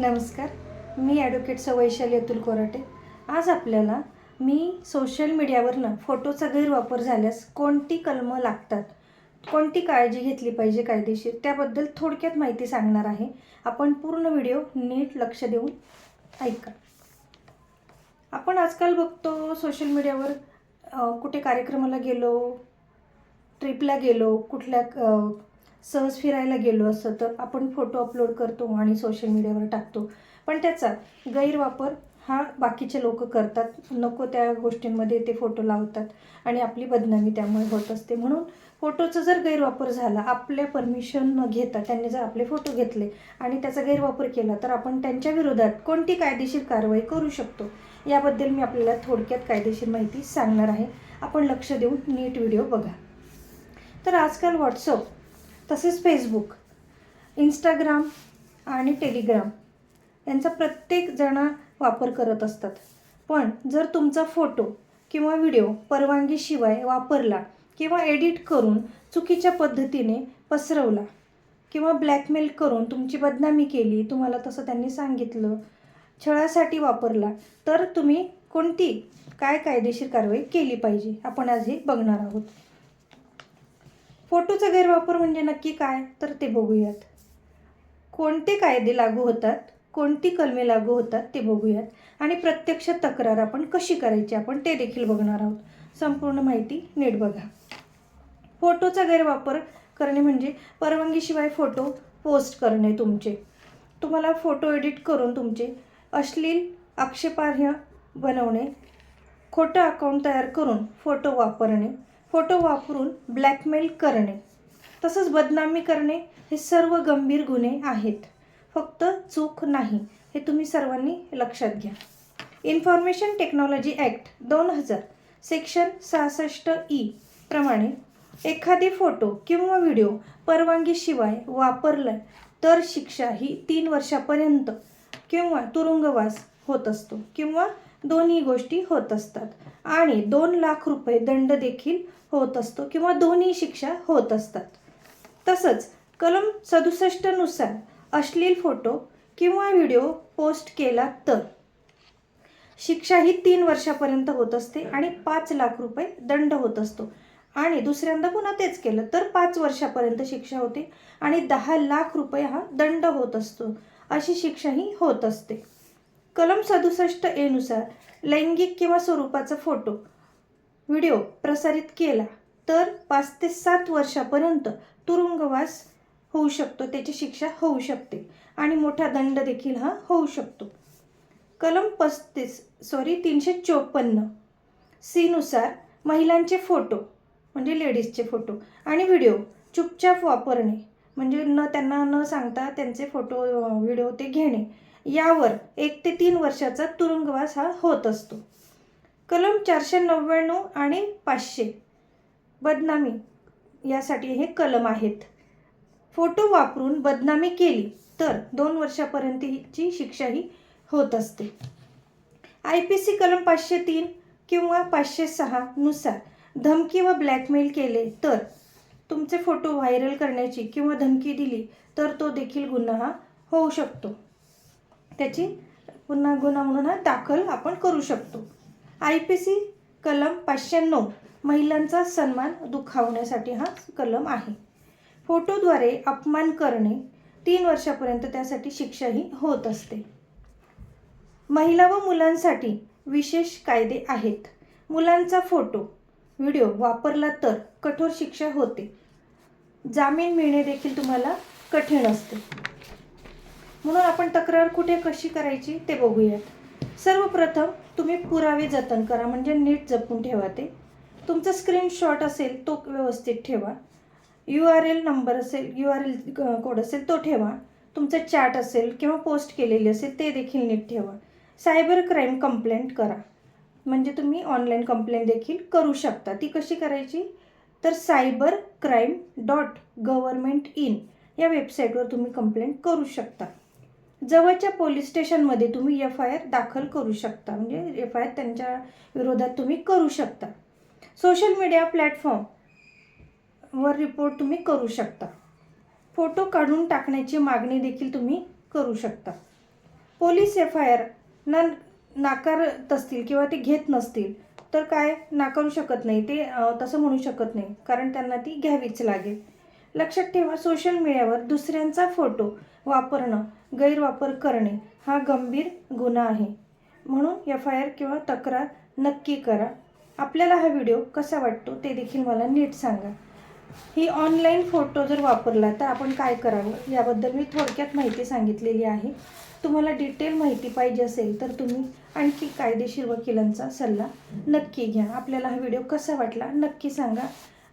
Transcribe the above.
नमस्कार मी ॲडव्होकेट वैशाली अतुल कोराटे. आज आपल्याला मी सोशल मीडियावरनं फोटोचा गैरवापर झाल्यास कोणती कलमं लागतात? कोणती काळजी घेतली पाहिजे कायदेशीर? त्याबद्दल थोडक्यात माहिती सांगणार आहे. आपण पूर्ण व्हिडिओ नीट लक्ष देऊन ऐका. आपण आजकाल बघतो सोशल मीडियावर कुठे कार्यक्रमाला गेलो ट्रिपला गेलो कुठल्या सहज फिरायला गेलो असं तर आपण फोटो अपलोड करतो आणि सोशल मीडियावर टाकतो. पण त्याचा गैरवापर हा बाकीचे लोक करतात. नको त्या गोष्टींमध्ये ते फोटो लावतात आणि आपली बदनामी त्यामुळे होत असते. म्हणून फोटोचा जर गैरवापर झाला आपल्या परमिशन न घेता त्यांनी जर आपले फोटो घेतले आणि त्याचा गैरवापर केला तर आपण त्यांच्या विरोधात कोणती कायदेशीर कारवाई करू शकतो? याबद्दल मी आपल्याला थोडक्यात कायदेशीर माहिती सांगणार आहे. आपण लक्ष देऊन नीट व्हिडिओ बघा. तर आजकाल व्हॉट्सअप तसेच फेसबुक इंस्टाग्राम आणि टेलिग्राम यांचा प्रत्येक जण वापर करत असतात. पण जर तुमचा फोटो किंवा व्हिडिओ परवानगीशिवाय वापरला किंवा एडिट करून चुकीच्या पद्धतीने पसरवला किंवा ब्लॅकमेल करून तुमची बदनामी केली तुम्हाला तसं त्यांनी सांगितलं छळासाठी वापरला तर तुम्ही कोणती काय कायदेशीर कारवाई केली पाहिजे आपण आज हे बघणार आहोत. फोटोचा गैरवापर म्हणजे नक्की काय? तर ते बघूयात. कोणते कायदे लागू होतात? कोणती कलमे लागू होतात? ते बघूयात. आणि प्रत्यक्ष तक्रार आपण कशी करायची? आपण ते देखील बघणार आहोत. संपूर्ण माहिती नीट बघा. फोटोचा गैरवापर करणे म्हणजे परवानगीशिवाय फोटो पोस्ट करणे तुमचे. तुम्हाला फोटो एडिट करून तुमचे अश्लील आक्षेपार्ह बनवणे खोटं अकाउंट तयार करून फोटो वापरणे फोटो वापरून ब्लॅकमेल करणे. तसंच बदनामी करणे हे सर्व गंभीर गुन्हे आहेत. फक्त चूक नाही हे तुम्ही सर्वांनी लक्षात घ्या. इन्फॉर्मेशन टेक्नॉलॉजी ॲक्ट दोन हजार सेक्शन सहासष्ट ई प्रमाणे एखादी फोटो किंवा व्हिडिओ परवानगीशिवाय वापरला तर शिक्षा ही तीन वर्षापर्यंत किंवा तुरुंगवास होत असतो किंवा दोन्ही गोष्टी होत असतात. आणि दोन लाख रुपये दंड देखील होत असतो किंवा दोन्ही शिक्षा होत असतात. तसंच कलम सदुसष्टनुसार अश्लील फोटो किंवा व्हिडिओ पोस्ट केला तर. शिक्षा ही तीन वर्षापर्यंत होत असते आणि पाच लाख रुपये दंड होत असतो. आणि दुसऱ्यांदा पुन्हा तेच केलं तर पाच वर्षापर्यंत शिक्षा होते आणि दहा लाख रुपये हा दंड होत असतो. अशी शिक्षा ही होत असते. कलम सदुसष्ट एनुसार लैंगिक किंवा स्वरूपाचा फोटो व्हिडिओ प्रसारित केला तर पाच ते सात वर्षापर्यंत तुरुंगवास होऊ शकतो त्याची शिक्षा होऊ शकते आणि मोठा दंड देखील हा होऊ शकतो. कलम पस्तीस सॉरी तीनशे चोपन्न सीनुसार महिलांचे फोटो म्हणजे लेडीजचे फोटो आणि व्हिडिओ चुपचाप वापरणे म्हणजे न त्यांना न सांगता त्यांचे फोटो व्हिडिओ ते घेणे. यावर एक ते तीन वर्षाचा तुरुंगवास हा होत असतो. कलम चारशे नव्याण्णव आणि पाचशे बदनामी यासाठी हे कलम आहेत. फोटो वापरून बदनामी केली तर दोन वर्षापर्यंतची शिक्षाही होत असते. आय पी सी कलम पाचशे तीन किंवा पाचशे सहा नुसार धमकी व ब्लॅकमेल केले तर तुमचे फोटो व्हायरल करण्याची किंवा धमकी दिली तर तो देखील गुन्हा होऊ शकतो. त्याची पुन्हा गुन्हा म्हणून हा दाखल आपण करू शकतो. आय पी सी कलम पाचशे नऊ महिलांचा सन्मान दुखावण्यासाठी हा कलम आहे. फोटोद्वारे अपमान करणे तीन वर्षापर्यंत त्यासाठी शिक्षाही होत असते. महिला व मुलांसाठी विशेष कायदे आहेत. मुलांचा फोटो व्हिडिओ वापरला तर कठोर शिक्षा होते. जामीन मिळणे देखील तुम्हाला कठीण असते. म्हणून आपण तक्रार कुठे कशी करायची ते बघूयात. सर्वप्रथम तुम्ही पुरावे जतन करा म्हणजे नीट जपून ठेवा ते. तुमचा स्क्रीनशॉट असेल तो व्यवस्थित ठेवा. यू आर एल नंबर असेल यू आर एल कोड असेल तो ठेवा. तुमचं चॅट असेल किंवा पोस्ट केलेली असेल ते देखील नीट ठेवा. सायबर क्राईम कंप्लेंट करा. म्हणजे तुम्ही ऑनलाईन कंप्लेंट देखील करू शकता. ती कशी करायची? तर cyber crime dot government in या वेबसाईटवर तुम्ही कंप्लेंट करू शकता. जवळच्या पोलीस स्टेशनमध्ये तुम्ही एफ आय आर दाखल करू शकता. म्हणजे एफ आय आर त्यांच्या विरोधात तुम्ही करू शकता. सोशल मीडिया प्लॅटफॉर्म वर रिपोर्ट तुम्ही करू शकता. फोटो काढून टाकण्याची मागणी देखील तुम्ही करू शकता. पोलीस एफ आय आर ना नाकारत असतील किंवा ते घेत नसतील तर काय नाकारू शकत नाही. ते तसं म्हणू शकत नाही. कारण त्यांना ती घ्यावीच लागेल. लक्षात ठेवा सोशल मीडियावर दुसऱ्यांचा फोटो वापरणं गैरवापर करणे हा गंभीर गुन्हा आहे. म्हणून एफ आय आर किंवा तक्रार नक्की करा. आपल्याला हा व्हिडिओ कसा वाटतो ते देखील मला नीट सांगा. ही ऑनलाईन फोटो जर वापरला तर आपण काय करावं? याबद्दल मी थोडक्यात माहिती सांगितलेली आहे. तुम्हाला डिटेल माहिती पाहिजे असेल तर तुम्ही आणखी कायदेशीर वकिलांचा सल्ला नक्की घ्या. आपल्याला हा व्हिडिओ कसा वाटला नक्की सांगा.